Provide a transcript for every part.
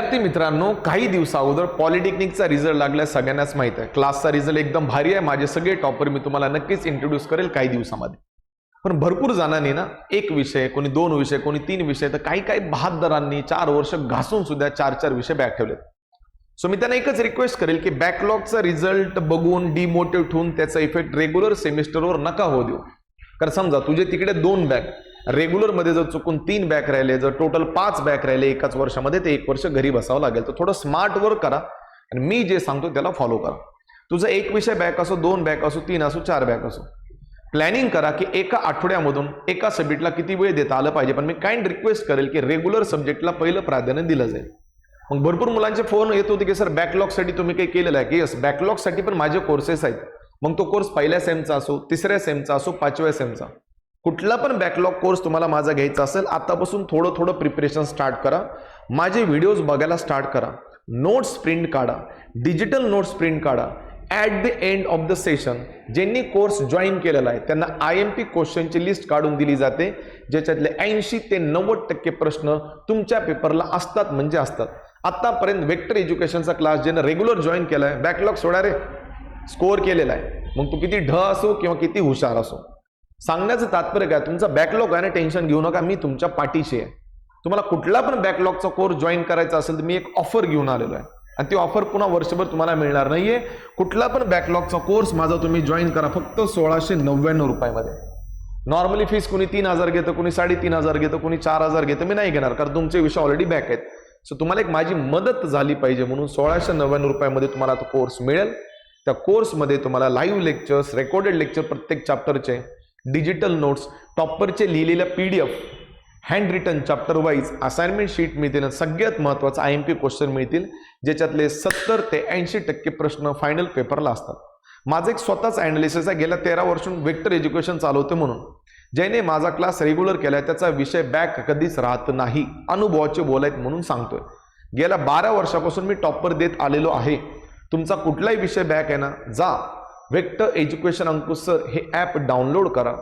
विद्यार्थी मित्रांनो काही दिवसा अगोदर पॉलिटेक्निकचा रिझल्ट लागला सगळ्यांनाच माहीत आहे. क्लासचा रिझल्ट एकदम भारी आहे. माझे सगळे टॉपर मी तुम्हाला नक्कीच इंट्रोड्यूस करेल काही दिवसामध्ये. पण भरपूर जणांनी ना एक विषय कोणी दोन विषय कोणी तीन विषय तर काही काही बहादरांनी चार वर्ष घासून सुद्धा चार चार विषय बॅक ठेवलेत. सो मी त्यांना एकच रिक्वेस्ट करेल की बॅकलॉगचा रिझल्ट बघून डिमोटिव्ह होऊन त्याचा इफेक्ट रेग्युलर सेमिस्टरवर नका होऊ देऊ. कारण समजा तुझे तिकडे दोन बॅग रेग्युलरमध्ये जर चुकून तीन बॅक राहिले जर टोटल पाच बॅक राहिले एकाच वर्षामध्ये ते एक वर्ष घरी बसावं लागेल. तर थोडं स्मार्ट वर्क करा आणि मी जे सांगतो त्याला फॉलो करा. तुझा एक विषय बॅक असो दोन बॅक असो तीन असो चार बॅक असो. प्लॅनिंग करा की एका आठवड्यामधून एका सब्जेक्टला किती वेळ देता आलं पाहिजे. पण मी काइंड रिक्वेस्ट करेल की रेग्युलर सब्जेक्टला पहिलं प्राधान्य दिलं जाईल. मग भरपूर मुलांचे फोन येत होते की सर बॅकलॉगसाठी तुम्ही काही केलेलं आहे? की यस बॅकलॉगसाठी पण माझे कोर्सेस आहेत. मग तो कोर्स पहिल्या सेमचा असो तिसऱ्या सेमचा असो पाचव्या सेमचा कुठला पण बॅकलॉग कोर्स तुम्हाला माझा घ्यायचा असेल आतापासून थोडं थोडं प्रिपरेशन स्टार्ट करा. माझे व्हिडिओज बघायला स्टार्ट करा. नोट्स प्रिंट काढा. डिजिटल नोट्स प्रिंट काढा. At the end of the session ज्यांनी कोर्स जॉईन केलेला आहे त्यांना आय एम पी क्वेश्चनची लिस्ट काढून दिली जाते. ज्याच्यातले ऐंशी ते नव्वद टक्के प्रश्न तुमच्या पेपरला असतात म्हणजे असतात. आत्तापर्यंत वेक्टर एज्युकेशनचा क्लास ज्यानं रेग्युलर जॉईन केला आहे बॅकलॉग सोडा रे. स्कोअर केलेला आहे. मग तू किती ढ असो किंवा किती हुशार असो. सांगण्याचं तात्पर्य काय? तुमचा बॅकलॉग आहे ना टेन्शन घेऊ नका. मी तुमच्या पाठीशी आहे. तुम्हाला कुठला पण बॅकलॉगचा कोर्स जॉईन करायचा असेल तर मी एक ऑफर घेऊन आलेलो आहे. आणि ती ऑफर पुन्हा वर्षभर तुम्हाला मिळणार नाहीये. कुठला पण बॅकलॉगचा कोर्स माझा तुम्ही जॉईन करा. फक्त सोळाशे नव्याण्णव रुपयामध्ये. नॉर्मली फीस कोणी तीन हजार घेतं कोणी साडेतीन हजार घेतं कोणी चार हजार घेतं. मी नाही घेणार कारण तुमचे विषय ऑलरेडी बॅक आहेत. सो तुम्हाला एक माझी मदत झाली पाहिजे म्हणून सोळाशे नव्याण्णव रुपयामध्ये तुम्हाला तो कोर्स मिळेल. त्या कोर्समध्ये तुम्हाला लाईव्ह लेक्चर्स रेकॉर्डेड लेक्चर प्रत्येक चॅप्टरचे डिजिटल नोट्स टॉपरचे लिहिलेल्या P D F handwritten chapter wise assignment sheet मिळतील सगळ्यात महत्त्वाचं आय एम पी क्वेश्चन मिळतील ज्याच्यातले सत्तर ते ऐंशी टक्के प्रश्न फायनल पेपरला असतात. माझं एक स्वतःच अॅनालिसिस आहे. गेल्या तेरा वर्षून वेक्टर एज्युकेशन चालवते म्हणून. ज्याने माझा क्लास रेग्युलर केला त्याचा विषय बॅक कधीच राहत नाही. अनुभवाचे बोलायत म्हणून सांगतोय. गेल्या बारा वर्षापासून मी टॉपर देत आलेलो आहे. तुमचा कुठलाही विषय बॅक आहे ना जा. वेक्टर एज्युकेशन अंकुश सर हे ॲप डाउनलोड करा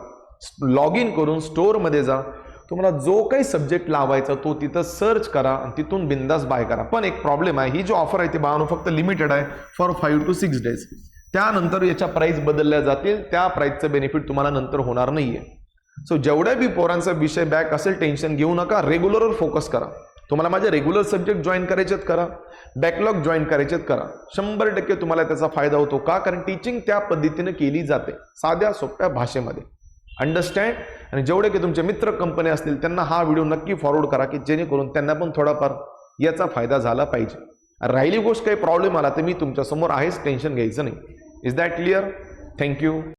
लॉग इन करून स्टोअरमध्ये जा. तुम्हाला जो काही सब्जेक्ट लावायचा तो तिथं सर्च करा आणि तिथून बिंदास बाय करा. पण एक प्रॉब्लेम आहे ही जो ऑफर आहे ती बाळानो फक्त लिमिटेड आहे for five to six days त्यानंतर याच्या प्राईस बदलल्या जातील त्या प्राईसचं बेनिफिट तुम्हाला नंतर होणार नाही आहे सो जेवढ्या बी पोरांचा विषय बॅक असेल टेन्शन घेऊ नका रेग्युलरवर फोकस करा. तुम्हाला माझे रेग्युलर सब्जेक्ट जॉईन करायचेत करा. बॅकलॉग जॉईन करायचेत करा. शंभर टक्के तुम्हाला त्याचा फायदा होतो. का? कारण टीचिंग त्या पद्धतीने केली जाते. साध्या सोप्या भाषेमध्ये. अंडरस्टँड आणि जेवढे की तुमचे मित्र कंपनी असतील त्यांना हा व्हिडिओ नक्की फॉरवर्ड करा की जेणेकरून त्यांना पण थोडाफार याचा फायदा झाला पाहिजे. राहिली गोष्ट काही प्रॉब्लेम आला तर मी तुमच्यासमोर आहेच टेन्शन घ्यायचं नाही. Is that clear thank you